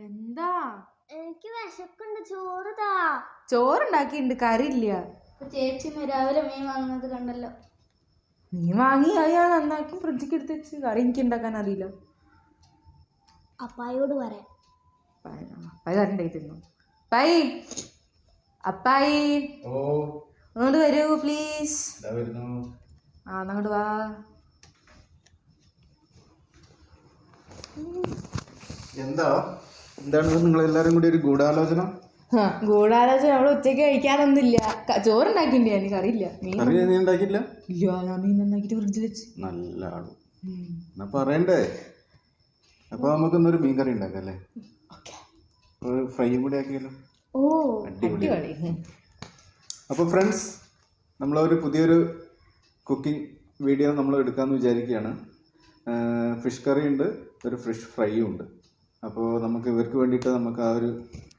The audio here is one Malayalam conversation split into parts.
എന്താ? എനിക്ക് വിശക്കുണ്ട് ചോറ് താ ചോറുണ്ടാക്കിയിട്ടുണ്ട് കറിയില്ല ചേച്ചി രാവിലെ മീൻ വാങ്ങുന്നത് കണ്ടല്ലോ. മീൻ വാങ്ങി അത് ഞാൻ നന്നാക്കി ഫ്രിഡ്ജിക്ക് എടുത്ത് വെച്ച്. കറി എനിക്ക് ഉണ്ടാക്കാൻ അറിയില്ല. അപ്പായോട് പറയാം. അപ്പായി കറി അപ്പായി അപ്പായി ഓ അങ്ങോട്ട് വരൂ പ്ലീസ് ആ അങ്ങോട്ട് വാ. എന്താ? എന്താണ് നിങ്ങൾ എല്ലാരും കൂടി ഒരു ഗൂഢാലോചന? ഗൂഢാലോചന. നമ്മൾ ഉച്ചയ്ക്ക് കഴിക്കാനൊന്നുമില്ല. ചോറുണ്ടാക്കിയിട്ടുണ്ട് ഞാൻ കറിയില്ല മീൻ ഉണ്ടാക്കില്ല ഇല്ല ഞാൻ മീൻ നന്നാക്കിയിട്ട് ഫ്രിഡ്ജിൽ വെച്ച്. നല്ല ആൾ. പറയണ്ടേ? അപ്പൊ നമുക്കൊന്നൊരു മീൻ കറി ഉണ്ടാക്കാം അല്ലേ. ഒരു ഫ്രൈയും കൂടി ആക്കിയല്ലോ. ഓ അടിപൊളി. അടിപൊളി. അപ്പോൾ ഫ്രണ്ട്സ് നമ്മളൊരു പുതിയൊരു കുക്കിംഗ് വീഡിയോ നമ്മൾ എടുക്കാമെന്ന് വിചാരിക്കുകയാണ് ഫിഷ് കറി ഉണ്ട് ഒരു ഫിഷ് ഫ്രൈയും ഉണ്ട് അപ്പോൾ നമുക്ക് ഇവർക്ക് വേണ്ടിയിട്ട് നമുക്ക് ആ ഒരു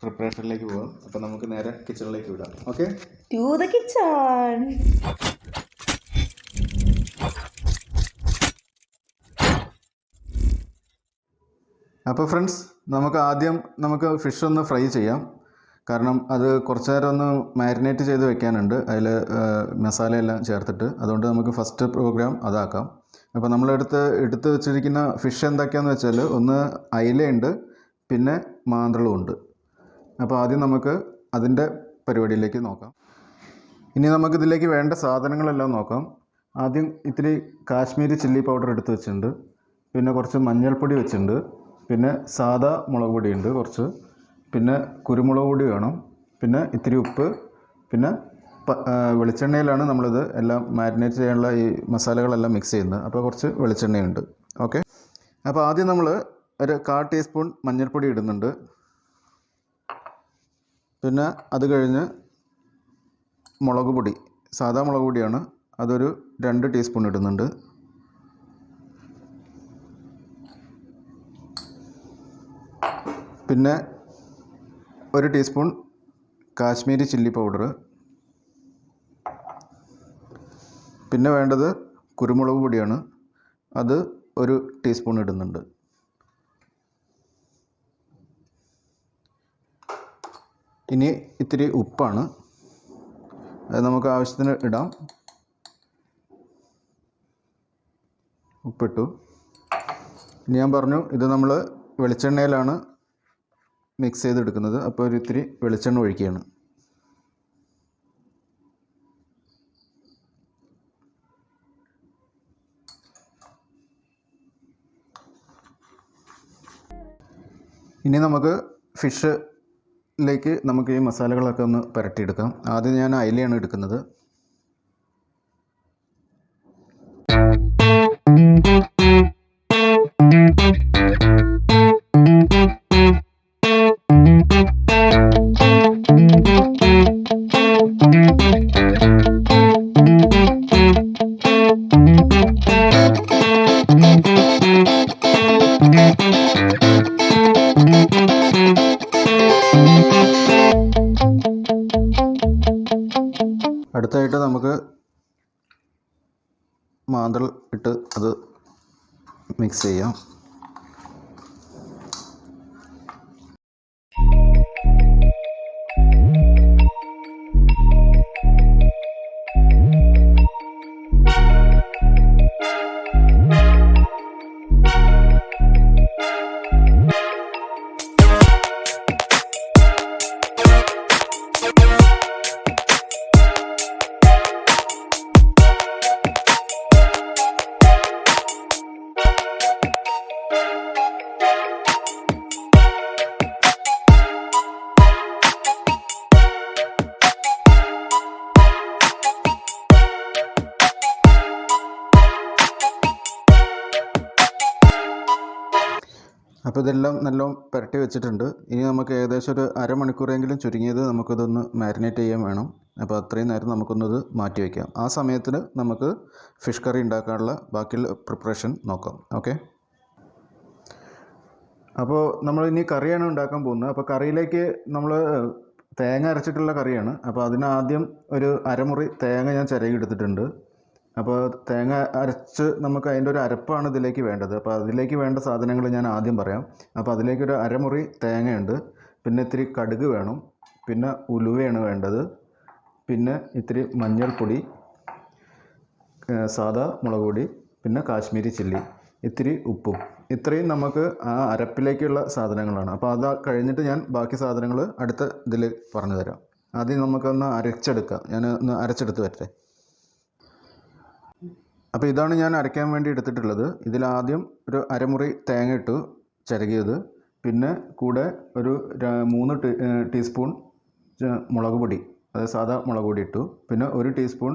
പ്രിപ്പറേഷനിലേക്ക് പോകാം അപ്പോൾ നമുക്ക് നേരെ കിച്ചണിലേക്ക് വിടാം. Okay to the kitchen. അപ്പോൾ ഫ്രണ്ട്സ് നമുക്ക് ആദ്യം നമുക്ക് ഫിഷ് ഒന്ന് ഫ്രൈ ചെയ്യാം. കാരണം അത് കുറച്ച് നേരം ഒന്ന് മാരിനേറ്റ് ചെയ്ത് വെക്കാനുണ്ട്. അതിൽ മസാലയെല്ലാം ചേർത്തിട്ട്. അതുകൊണ്ട് നമുക്ക് ഫസ്റ്റ് പ്രോഗ്രാം അതാക്കാം. അപ്പോൾ നമ്മളെടുത്ത് എടുത്ത് വെച്ചിരിക്കുന്ന ഫിഷ് എന്തൊക്കെയാണെന്ന് വെച്ചാൽ ഒന്ന് അയിലയുണ്ട് പിന്നെ മാന്ത്രളും ഉണ്ട് അപ്പോൾ ആദ്യം നമുക്ക് അതിന്റെ പരിപാടിയിലേക്ക് നോക്കാം. ഇനി നമുക്കിതിലേക്ക് വേണ്ട സാധനങ്ങളെല്ലാം നോക്കാം. ആദ്യം ഇത്തിരി കാശ്മീരി ചില്ലി പൗഡർ എടുത്ത് വെച്ചിട്ടുണ്ട്. പിന്നെ കുറച്ച് മഞ്ഞൾപ്പൊടി വെച്ചിട്ടുണ്ട്. പിന്നെ സാദാ മുളക് പൊടിയുണ്ട് കുറച്ച്. പിന്നെ കുരുമുളക് പൊടി വേണം. പിന്നെ ഇത്തിരി ഉപ്പ്. പിന്നെ വെളിച്ചെണ്ണയിലാണ് നമ്മളിത് എല്ലാം മാരിനേറ്റ് ചെയ്യാനുള്ള ഈ മസാലകളെല്ലാം മിക്സ് ചെയ്യുന്നത്. അപ്പോൾ കുറച്ച് വെളിച്ചെണ്ണയുണ്ട്. ഓക്കെ? അപ്പോൾ ആദ്യം നമ്മൾ ഒരു കാ ടീസ്പൂൺ മഞ്ഞൾപ്പൊടി ഇടുന്നുണ്ട്. പിന്നെ അത് കഴിഞ്ഞ് മുളക് പൊടി സാധാ മുളക് പൊടിയാണ്. അതൊരു രണ്ട് ടീസ്പൂൺ ഇടുന്നുണ്ട്. പിന്നെ ഒരു ടീസ്പൂൺ കാശ്മീരി ചില്ലി പൗഡർ പിന്നെ വേണ്ടത് കുരുമുളക് പൊടിയാണ്. അത് ഒരു ടീസ്പൂൺ ഇടുന്നുണ്ട്. ഇനി ഇത്തിരി ഉപ്പാണ്. അത് നമുക്ക് ആവശ്യത്തിന് ഇടാം. ഉപ്പിട്ടു. ഇനി ഞാൻ പറഞ്ഞു ഇത് നമ്മൾ വെളിച്ചെണ്ണയിലാണ് മിക്സ് ചെയ്തെടുക്കുന്നത്. അപ്പോൾ ഒരു ഇത്തിരി വെളിച്ചെണ്ണ ഒഴിക്കുകയാണ്. ഇനി നമുക്ക് ഫിഷിലേക്ക് നമുക്ക് ഈ മസാലകളൊക്കെ ഒന്ന് പുരട്ടിയെടുക്കാം. ആദ്യം ഞാൻ അയിലയാണ് എടുക്കുന്നത്. അടുത്തായിട്ട് മിക്സ് ചെയ്യാം. അപ്പോൾ ഇതെല്ലാം നല്ലോണം പുരട്ടി വെച്ചിട്ടുണ്ട്. ഇനി നമുക്ക് ഏകദേശം ഒരു അരമണിക്കൂറെങ്കിലും ചുരുങ്ങിയത് നമുക്കിതൊന്ന് മാരിനേറ്റ് ചെയ്യാൻ വേണം. അപ്പോൾ അത്രയും നേരം നമുക്കൊന്നത് മാറ്റി വയ്ക്കാം ആ സമയത്തിന് നമുക്ക് ഫിഷ് കറി ഉണ്ടാക്കാനുള്ള ബാക്കിയുള്ള പ്രിപ്പറേഷൻ നോക്കാം. ഓക്കെ അപ്പോൾ നമ്മൾ ഇനി കറിയാണ് ഉണ്ടാക്കാൻ പോകുന്നത്. അപ്പോൾ കറിയിലേക്ക് നമ്മൾ തേങ്ങ അരച്ചിട്ടുള്ള കറിയാണ്. അപ്പോൾ അതിനാദ്യം ഒരു അരമുറി തേങ്ങ ഞാൻ ചിരകി എടുത്തിട്ടുണ്ട്. അപ്പോൾ തേങ്ങ അരച്ച് നമുക്ക് അതിന്റെ ഒരു അരപ്പാണ് ഇതിലേക്ക് വേണ്ടത്. അപ്പോൾ അതിലേക്ക് വേണ്ട സാധനങ്ങൾ ഞാൻ ആദ്യം പറയാം. അപ്പോൾ അതിലേക്കൊരു അരമുറി തേങ്ങയുണ്ട്. പിന്നെ ഇത്തിരി കടുക് വേണം. പിന്നെ ഉലുവയാണ് വേണ്ടത്. പിന്നെ ഇത്തിരി മഞ്ഞൾപ്പൊടി സാദാ മുളക് പൊടി പിന്നെ കാശ്മീരി ചില്ലി ഇത്തിരി ഉപ്പും. ഇത്രയും നമുക്ക് ആ അരപ്പിലേക്കുള്ള സാധനങ്ങളാണ്. അപ്പോൾ അത് കഴിഞ്ഞിട്ട് ഞാൻ ബാക്കി സാധനങ്ങൾ അടുത്ത ഇതിൽ പറഞ്ഞു തരാം ആദ്യം നമുക്കൊന്ന് അരച്ചെടുക്കാം. ഞാൻ ഒന്ന് അരച്ചെടുത്ത് വരട്ടെ. അപ്പോൾ ഇതാണ് ഞാൻ അരയ്ക്കാൻ വേണ്ടി എടുത്തിട്ടുള്ളത്. ഇതിലാദ്യം ഒരു അരമുറി തേങ്ങ ഇട്ടു ചിരകിയത്. പിന്നെ കൂടെ ഒരു മൂന്ന് ടീസ്പൂൺ മുളക് പൊടി അതായത് സാധാ മുളക് പൊടി ഇട്ടു. പിന്നെ ഒരു ടീസ്പൂൺ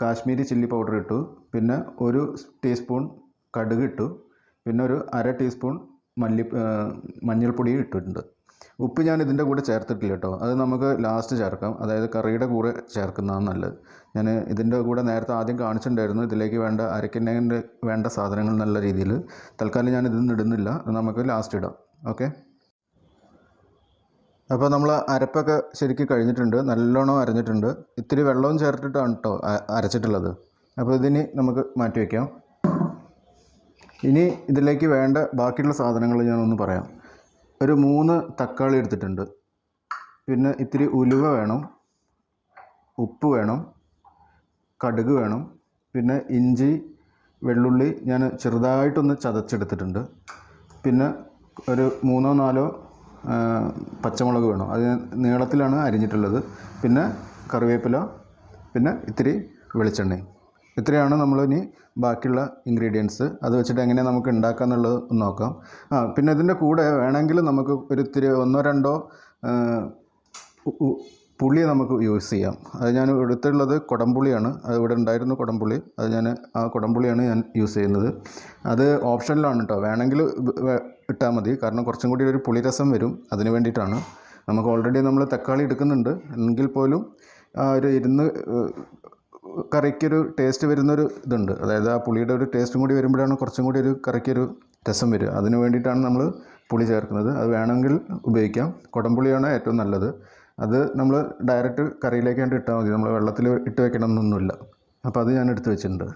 കാശ്മീരി ചില്ലി പൗഡർ ഇട്ടു. പിന്നെ ഒരു ടീസ്പൂൺ കടുക് ഇട്ടു. പിന്നെ ഒരു അര ടീസ്പൂൺ മല്ലി മഞ്ഞൾപ്പൊടിയും ഇട്ടിട്ടുണ്ട്. ഉപ്പ് ഞാൻ ഇതിന്റെ കൂടെ ചേർത്തിട്ടില്ല കേട്ടോ. അത് നമുക്ക് ലാസ്റ്റ് ചേർക്കാം. അതായത് കറിയുടെ കൂടെ ചേർക്കുന്നതാണ് നല്ലത്. ഞാൻ ഇതിന്റെ കൂടെ നേരത്തെ ആദ്യം കാണിച്ചിട്ടുണ്ടായിരുന്നു. ഇതിലേക്ക് വേണ്ട അരക്കിന്റെ വേണ്ട സാധനങ്ങൾ നല്ല രീതിയിൽ. തൽക്കാലം ഞാൻ ഇതൊന്നും ഇടുന്നില്ല. അത് നമുക്ക് ലാസ്റ്റ് ഇടാം. ഓക്കെ അപ്പോൾ നമ്മൾ അരപ്പൊക്കെ ശരിക്കും കഴിഞ്ഞിട്ടുണ്ട്. നല്ലോണം അരഞ്ഞിട്ടുണ്ട്. ഇത്തിരി വെള്ളവും ചേർത്തിട്ടാണ് കേട്ടോ അരച്ചിട്ടുള്ളത്. അപ്പോൾ ഇതിന് നമുക്ക് മാറ്റി വയ്ക്കാം ഇനി ഇതിലേക്ക് വേണ്ട ബാക്കിയുള്ള സാധനങ്ങൾ ഞാനൊന്ന് പറയാം. ഒരു മൂന്ന് തക്കാളി എടുത്തിട്ടുണ്ട്. പിന്നെ ഇത്തിരി ഉലുവ വേണം. ഉപ്പ് വേണം. കടുക് വേണം. പിന്നെ ഇഞ്ചി വെള്ളുള്ളി ഞാൻ ചെറുതായിട്ടൊന്ന് ചതച്ചെടുത്തിട്ടുണ്ട്. പിന്നെ ഒരു മൂന്നോ നാലോ പച്ചമുളക് വേണം. അത് നീളത്തിലാണ് അരിഞ്ഞിട്ടുള്ളത്. പിന്നെ കറിവേപ്പില പിന്നെ ഇത്തിരി വെളിച്ചെണ്ണയും. ഇത്രയാണ് നമ്മൾ ഇനി ബാക്കിയുള്ള ഇൻഗ്രീഡിയൻസ് അത് വെച്ചിട്ട് എങ്ങനെ നമുക്ക് ഉണ്ടാക്കുക എന്നുള്ളത് നോക്കാം. ആ പിന്നെ ഇതിന്റെ കൂടെ വേണമെങ്കിൽ നമുക്ക് ഒരു ഇത്തിരി ഒന്നോ രണ്ടോ പുളി നമുക്ക് യൂസ് ചെയ്യാം. അത് ഞാൻ എടുത്തുള്ളത് കുടംപുളിയാണ്. അത് ഇവിടെ ഉണ്ടായിരുന്നു കുടംപുളി. അത് ഞാൻ ആ കുടംപുളിയാണ് ഞാൻ യൂസ് ചെയ്യുന്നത്. അത് ഓപ്ഷനിലാണ് കേട്ടോ വേണമെങ്കിൽ ഇട്ടാൽ മതി. കാരണം കുറച്ചും കൂടി ഒരു പുളിരസം വരും. അതിന് വേണ്ടിയിട്ടാണ്. നമുക്ക് ഓൾറെഡി നമ്മൾ തക്കാളി എടുക്കുന്നുണ്ട്. എങ്കിൽ പോലും ഒരു ഇരുന്ന് കറിക്കൊരു ടേസ്റ്റ് വരുന്നൊരു ഇതുണ്ട്. അതായത് ആ പുളിയുടെ ഒരു ടേസ്റ്റും കൂടി വരുമ്പോഴാണ് കുറച്ചും കൂടി ഒരു കറിക്കൊരു രസം വരിക. അതിന് വേണ്ടിയിട്ടാണ് നമ്മൾ പുളി ചേർക്കുന്നത്. അത് വേണമെങ്കിൽ ഉപയോഗിക്കാം. കുടംപുളിയാണ് ഏറ്റവും നല്ലത്. അത് നമ്മൾ ഡയറക്റ്റ് കറിയിലേക്ക് വേണ്ടി ഇട്ടാൽ മതി. നമ്മൾ വെള്ളത്തിൽ ഇട്ട് വെക്കണമെന്നൊന്നുമില്ല അപ്പോൾ അത് ഞാൻ എടുത്ത് വെച്ചിട്ടുണ്ട്.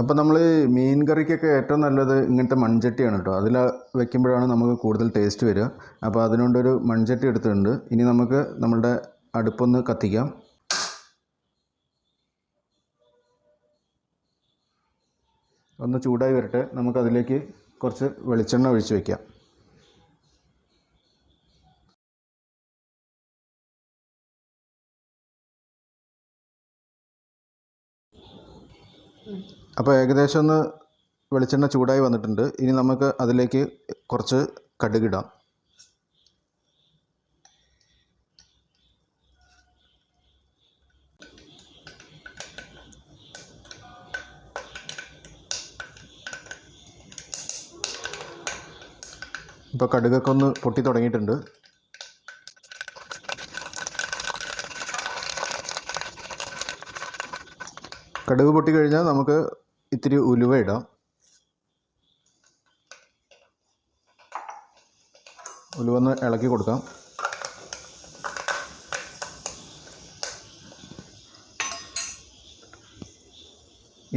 അപ്പോൾ നമ്മൾ മീൻ കറിക്കൊക്കെ ഏറ്റവും നല്ലത് ഇങ്ങനത്തെ മൺചട്ടിയാണ് കേട്ടോ. അതിൽ വെക്കുമ്പോഴാണ് നമുക്ക് കൂടുതൽ ടേസ്റ്റ് വരിക. അപ്പോൾ അതിനുകൊണ്ടൊരു മൺചട്ടി എടുത്തിട്ടുണ്ട്. ഇനി നമുക്ക് നമ്മളുടെ അടുപ്പൊന്ന് കത്തിക്കാം. ഒന്ന് ചൂടായി വരട്ടെ. നമുക്കതിലേക്ക് കുറച്ച് വെളിച്ചെണ്ണ ഒഴിച്ച് വയ്ക്കാം അപ്പോൾ ഏകദേശം ഒന്ന് വെളിച്ചെണ്ണ ചൂടായി വന്നിട്ടുണ്ട്. ഇനി നമുക്ക് അതിലേക്ക് കുറച്ച് കടുകിടാം ഇപ്പോൾ കടുകൊക്കെ ഒന്ന് പൊട്ടി തുടങ്ങിയിട്ടുണ്ട്. കടുക് പൊട്ടി കഴിഞ്ഞാൽ നമുക്ക് ഇത്തിരി ഉലുവ ഇടാം. ഉലുവ ഒന്ന് ഇളക്കി കൊടുക്കാം.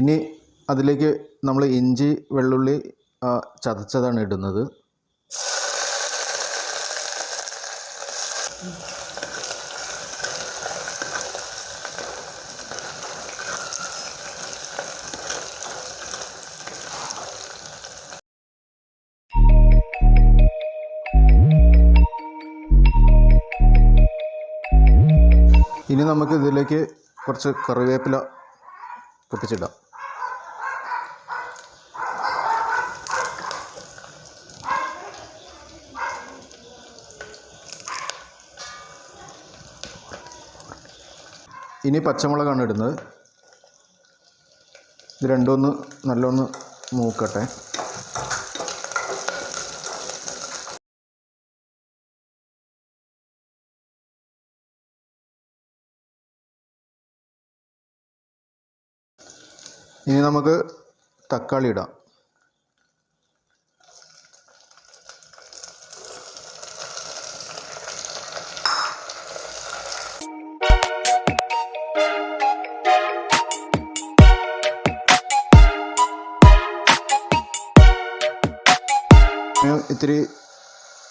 ഇനി അതിലേക്ക് നമ്മൾ ഇഞ്ചി വെള്ളുള്ളി ചതച്ചതാണ് ഇടുന്നത്. ഇനി നമുക്ക് ഇതിലേക്ക് കുറച്ച് കറിവേപ്പില പൊട്ടിച്ചിടാം. ഇനി പച്ചമുളകാണ് ഇടുന്നത്. ഇത് രണ്ടൊന്ന് നല്ലൊന്ന് മൂക്കട്ടെ. ഇനി നമുക്ക് തക്കാളി ഇടാം.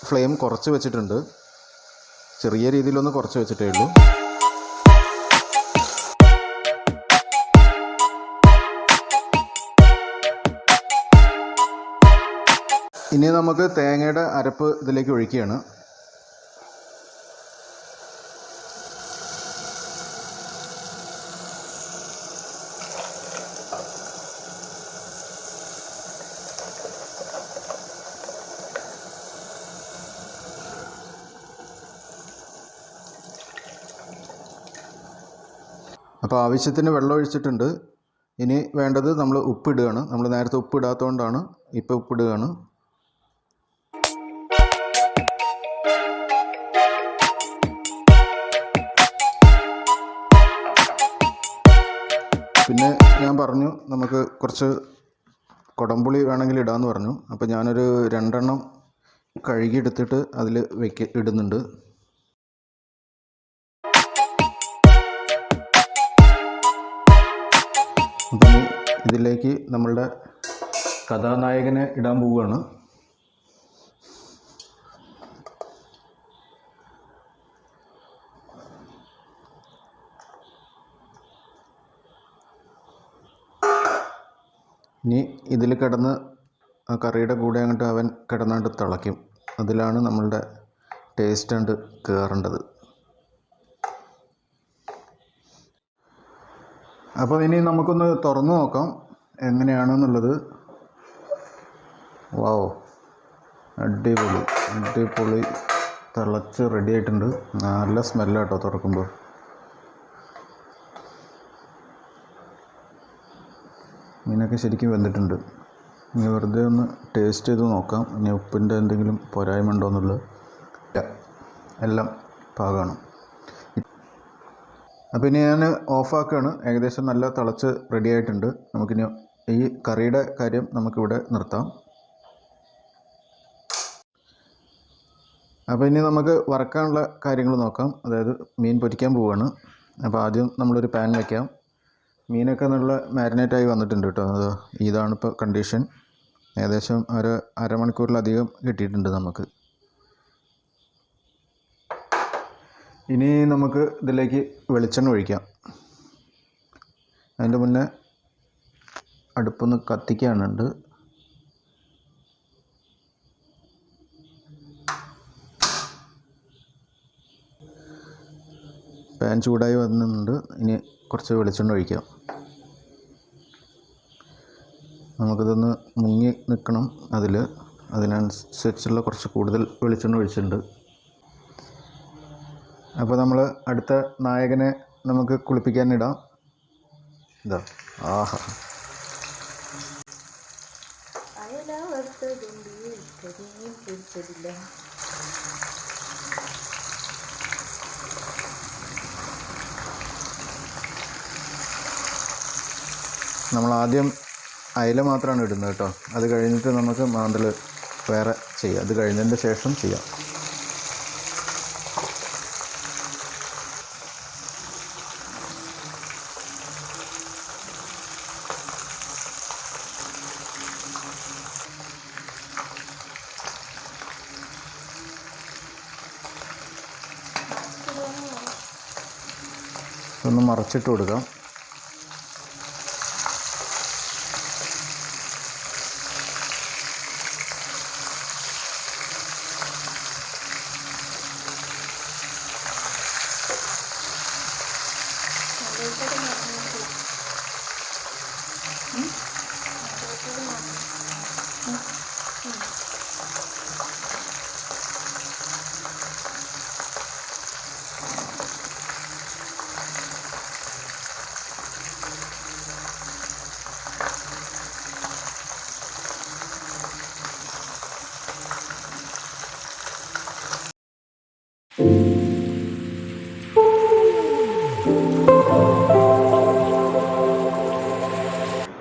ഫ്ലെയിം കുറച്ച് വെച്ചിട്ടുണ്ട്. ചെറിയ രീതിയിലൊന്ന് കുറച്ച് വെച്ചിട്ടേ ഉള്ളൂ. ഇനി നമുക്ക് തേങ്ങയുടെ അരപ്പ് ഇതിലേക്ക് ഒഴിക്കുകയാണ്. അപ്പോൾ ആവശ്യത്തിന് വെള്ളം ഒഴിച്ചിട്ടുണ്ട്. ഇനി വേണ്ടത് നമ്മൾ ഉപ്പിടുകയാണ്. നമ്മൾ നേരത്തെ ഉപ്പിടാത്തതുകൊണ്ടാണ് ഇപ്പോൾ ഉപ്പിടുകയാണ്. പിന്നെ ഞാൻ പറഞ്ഞു നമുക്ക് കുറച്ച് കുടംപുളി വേണമെങ്കിൽ ഇടാമെന്ന് പറഞ്ഞു. അപ്പോൾ ഞാനൊരു രണ്ടെണ്ണം കഴുകിയെടുത്തിട്ട് അതിൽ വെക്ക ഇടുന്നുണ്ട്. ഇനി ഇതിലേക്ക് നമ്മളുടെ കഥാനായകനെ ഇടാൻ പോവുകയാണ്. ഇനി ഇതിൽ കിടന്ന് ആ കറിയുടെ കൂടെ അങ്ങോട്ട് അവൻ കിടന്നാണ്ട് തിളയ്ക്കും. അതിലാണ് നമ്മളുടെ ടേസ്റ്റ് കണ്ട് കയറേണ്ടത് അപ്പോൾ ഇനി നമുക്കൊന്ന് തുറന്നു നോക്കാം. എങ്ങനെയാണെന്നുള്ളത്? വാവ് അടിപൊളി. അടിപൊളി. തിളച്ച് റെഡി ആയിട്ടുണ്ട്. നല്ല സ്മെല്ലാട്ടോ തുറക്കുമ്പോൾ മീനൊക്കെ ശരിക്കും വെന്തിട്ടുണ്ട്. ഇനി വെറുതെ ഒന്ന് ടേസ്റ്റ് ചെയ്ത് നോക്കാം. ഇനി ഉപ്പിന്റെ എന്തെങ്കിലും പോരായ്മ ഉണ്ടോ എന്നുള്ളത്. എല്ലാം പാകമാണ് അപ്പോൾ ഇനി ഞാൻ ഓഫാക്കുകയാണ് ഏകദേശം നല്ല തിളച്ച് റെഡി ആയിട്ടുണ്ട്. നമുക്കിനി ഈ കറിയുടെ കാര്യം നമുക്കിവിടെ നിർത്താം. അപ്പോൾ ഇനി നമുക്ക് വറക്കാനുള്ള കാര്യങ്ങൾ നോക്കാം. അതായത് മീൻ പൊരിക്കാൻ പോവുകയാണ് അപ്പോൾ ആദ്യം നമ്മളൊരു പാൻ വയ്ക്കാം മീനൊക്കെ നല്ല മാരിനേറ്റായി വന്നിട്ടുണ്ട് കേട്ടോ. അത് ഇതാണ് ഇപ്പോൾ കണ്ടീഷൻ ഏകദേശം ഒരു അരമണിക്കൂറിലധികം കിട്ടിയിട്ടുണ്ട് നമുക്ക്. ഇനി നമുക്ക് ഇതിലേക്ക് വെളിച്ചെണ്ണ ഒഴിക്കാം. അതിന്റെ മുന്നേ അടുപ്പൊന്ന് കത്തിക്കാനുണ്ട്. പാൻ ചൂടായി വന്നിട്ടുണ്ട്. ഇനി കുറച്ച് വെളിച്ചെണ്ണ ഒഴിക്കാം. നമുക്കിതൊന്ന് മുങ്ങി നിൽക്കണം അതിൽ അതിനനുസരിച്ചുള്ള കുറച്ച് കൂടുതൽ വെളിച്ചെണ്ണ ഒഴിച്ചിട്ടുണ്ട്. അപ്പോൾ നമ്മൾ അടുത്ത നായകനെ നമുക്ക് കുളിപ്പിക്കാനിടാം. ഇതാ ആഹാ. പൊരിച്ചതില്ല നമ്മൾ ആദ്യം അയില മാത്രമാണ് ഇടുന്നത് കേട്ടോ. അത് കഴിഞ്ഞിട്ട് നമുക്ക് മാന്തൽ വേറെ ചെയ്യാം. അത് കഴിഞ്ഞതിന്റെ ശേഷം ചെയ്യാം. മറച്ചിട്ട് കൊടുക്കാം.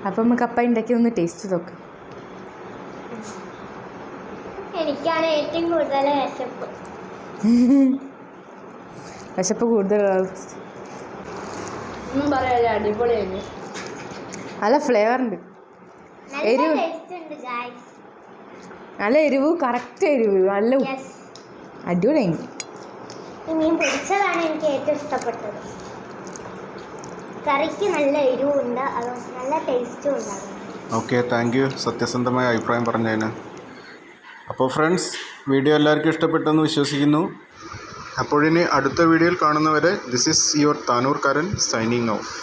അപ്പം നമുക്ക് അപ്പ ഉണ്ടാക്കി ഒന്ന് ടേസ്റ്റ് നോക്കാം. എനിക്കാണ് ഏറ്റവും കൂടുതൽ വിശപ്പ്. വിശപ്പ് അടിപൊളിയായിരുന്നു. നല്ല ഫ്ലേവർ ഉണ്ട്. നല്ല എരിവ്. ടേസ്റ്റ് ഉണ്ട് ഗായ്സ് നല്ല എരിവ് കറക്റ്റ് എരിവ് നല്ല അടിപൊളിയായി. ഈ മീൻ പൊരിച്ചതാണ് എനിക്ക് ഏറ്റവും ഇഷ്ടപ്പെട്ടത്. കറിക്ക് നല്ല എരിവുണ്ട് അത് നല്ല ടേസ്റ്റും ഉണ്ടാകും. ഓക്കെ താങ്ക് യു സത്യസന്ധമായ അഭിപ്രായം പറഞ്ഞതിന്. അപ്പോൾ ഫ്രണ്ട്സ് വീഡിയോ എല്ലാവർക്കും ഇഷ്ടപ്പെട്ടെന്ന് വിശ്വസിക്കുന്നു. അപ്പോഴിനി അടുത്ത വീഡിയോയിൽ കാണുന്നവരെ this is your Tanur Karan signing off